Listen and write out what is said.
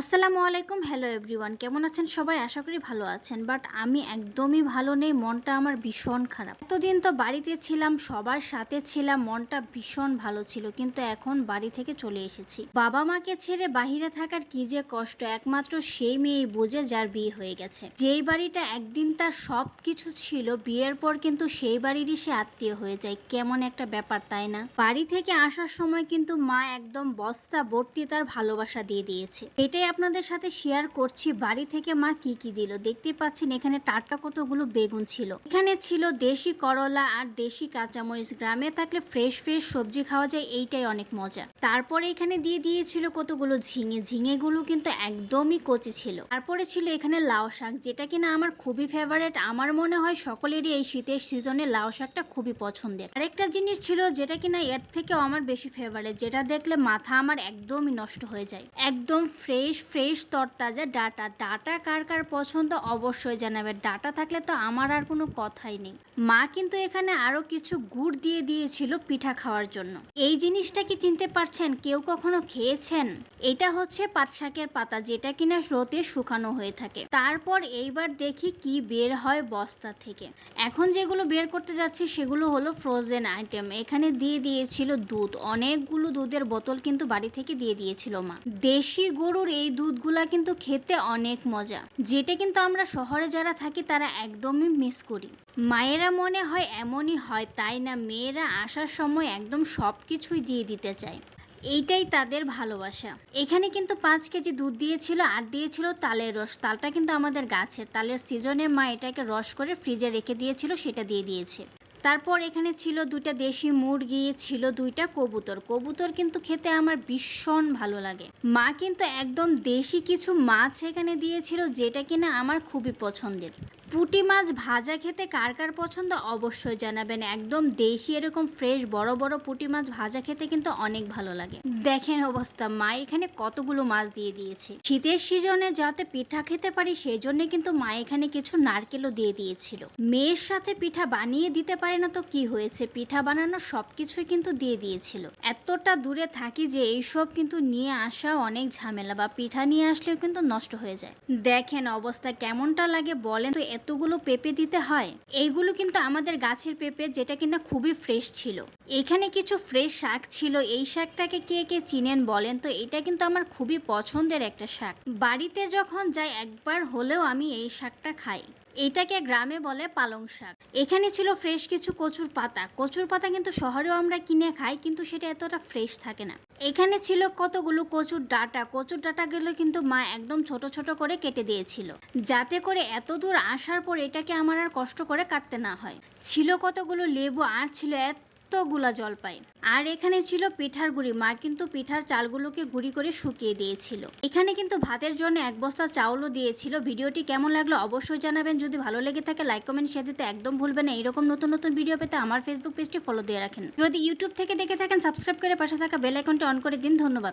আসসালামু আলাইকুম। Hello everyone কেমন আছেন সবাই? আশা করি ভালো আছেন বাট আমি একদমই ভালো নেই, মনটা আমার ভীষণ খারাপ। এতদিন তো বাড়িতে ছিলাম, সবার সাথে ছিলাম, মনটা ভীষণ ভালো ছিল, কিন্তু এখন বাড়ি থেকে চলে এসেছি। বাবা মাকে ছেড়ে বাহিরে থাকার কি যে কষ্ট, একমাত্র সেই মেয়েই বোঝে যার বিয়ে হয়ে গেছে। যেই বাড়িটা একদিন তার সব কিছু ছিল, বিয়ের পর কিন্তু সেই বাড়িরই সে আত্মীয় হয়ে যায়, কেমন একটা ব্যাপার, তাই না? বাড়ি থেকে আসার সময় কিন্তু মা একদম বস্তা ভর্তি তার ভালোবাসা দিয়ে দিয়েছে। এটাই আপনাদের সাথে শেয়ার করছি, বাড়ি থেকে মা কি কি দিল? দেখতে পাচ্ছেন এখানে টাটকা কতগুলো বেগুন ছিল। এখানে ছিল দেশি করলা আর দেশি কাঁচামরিচ। গ্রামে থাকলে ফ্রেশ ফ্রেশ সবজি খাওয়া যায়, এইটাই অনেক মজা। তারপরে এখানে দিয়ে দিয়েছিল কতগুলো ঝিঙে। ঝিঙেগুলো কিন্তু একদমই কচি ছিল। তারপরে ছিল এখানে লাউ শাক, যেটা কিনা আমার খুবই ফেভারেট আমার মনে হয় সকলেরই এই শীতের সিজনে লাউ শাকটা খুবই পছন্দের। আরেকটা জিনিস ছিল যেটা কিনা এর থেকেও আমার বেশি ফেভারেট যেটা দেখলে মাথা আমার একদমই নষ্ট হয়ে যায়। একদম ফ্রেশ ফ্রেশ তরতাজা ডাটা। ডাটা কার কার পছন্দ অবশ্যই জানাবে। ডাটা থাকলে তো আমার আর কোনো কথাই নেই। মা কিন্তু এখানে আরও কিছু গুড় দিয়ে দিয়েছিল পিঠা খাওয়ার জন্য। এই জিনিসটা কি চিনতে পারছেন? কেউ কখনো খেয়েছেন? এটা হচ্ছে পাট শাকের পাতা, যেটা কিনা রোদে শুকানো হয়ে থাকে। তারপর এইবার দেখি কি বের হয় বস্তা থেকে। এখন যেগুলো বের করতে যাচ্ছি, সেগুলো হলো ফ্রোজেন আইটেম এখানে দিয়ে দিয়েছিল দুধ। অনেকগুলো দুধের বোতল কিন্তু বাড়ি থেকে দিয়ে দিয়েছিল মা। দেশি গরুর এই দুধগুলা কিন্তু খেতে অনেক মজা। যেটা কিন্তু আমরা শহরে যারা থাকি, তারা একদমই মিস করি। মায়েরা মনে হয় এমনই হয়, তাই না? মেয়েরা আসার সময় একদম সব কিছুই দিয়ে দিতে চায়। এইটাই তাদের ভালোবাসা। এখানে কিন্তু পাঁচ কেজি দুধ দিয়েছিল, আর দিয়েছিল তালের রস। তালটা কিন্তু আমাদের গাছের। তালের সিজনে মা এটাকে রস করে ফ্রিজে রেখে দিয়েছিল, সেটা দিয়ে দিয়েছে। তারপর এখানে ছিল দুইটা দেশি মুরগি, ছিল দুইটা কবুতর। কবুতর কিন্তু খেতে আমার ভীষণ ভালো লাগে। মা কিন্তু একদম দেশি কিছু মাছ এখানে দিয়েছিল যেটা কিনা আমার খুবই পছন্দের। পুঁটি মাছ ভাজা খেতে কার কার পছন্দ অবশ্যই জানাবেন। একদম দেশি এরকম ফ্রেশ বড় বড় পুঁটি মাছ ভাজা খেতে কিন্তু অনেক ভালো লাগে। দেখেন অবস্থা, মা এখানে কতগুলো মাছ দিয়ে দিয়েছে। শীতের সিজনে যাতে পিঠা খেতে পারি সেই জন্য কিন্তু মা এখানে কিছু নারকেলও দিয়ে দিয়েছিল। মেয়ের সাথে পিঠা বানিয়ে দিতে পারে না তো কি হয়েছে? পিঠা বানানো সবকিছুই কিন্তু দিয়ে দিয়েছিল। এতটা দূরে থাকি যে এইসব কিন্তু নিয়ে আসা অনেক ঝামেলা বা পিঠা নিয়ে আসলেও কিন্তু নষ্ট হয়ে যায়। দেখেন অবস্থা কেমনটা লাগে বলেন তো এতগুলো পেঁপে দিতে হয়? এইগুলো কিন্তু আমাদের গাছের পেঁপে, যেটা কিনা খুবই ফ্রেশ ছিল। এখানে কিছু ফ্রেশ শাক ছিল। এই শাকটাকে কে কে চিনেন বলেন তো? এটা কিন্তু আমার খুবই পছন্দের একটা শাক। বাড়িতে যখন যাই, একবার হলেও আমি এই শাকটা খাই। এটাকে গ্রামে বলে পালং শাক। এখানে ছিল ফ্রেশ কিছু কচুর পাতা। কচুর পাতা কিন্তু শহরেও আমরা কিনে খাই, কিন্তু সেটা এতটা ফ্রেশ থাকে না। এখানে ছিল কতগুলো কচুর ডাটা। কচুর ডাটাগুলো কিন্তু মা একদম ছোট ছোট করে কেটে দিয়েছিল। যাতে করে এত দূর আসার পর এটাকে আমার আর কষ্ট করে কাটতে না হয়। ছিল কতগুলো লেবু আর ছিল এতগুলা জলপাই। আর এখানে ছিল পিঠার গুঁড়ি। মা কিন্তু পিঠার চালগুলোকে গুঁড়ি করে শুকিয়ে দিয়েছিল। এখানে কিন্তু ভাতের জন্য এক বস্তা চাউলও দিয়েছিল। ভিডিওটি কেমন লাগল অবশ্যই জানাবেন। যদি ভালো লেগে থাকে, লাইক, কমেন্ট শেয়ার দিতে একদম ভুলবেন না। এরকম নতুন নতুন ভিডিও পেতে আমার ফেসবুক পেজটি ফলো দিয়ে রাখেন। যদি ইউটিউব থেকে দেখে থাকেন সাবস্ক্রাইব করে পাশে থাকা বেল আইকনটি অন করে দিন। ধন্যবাদ।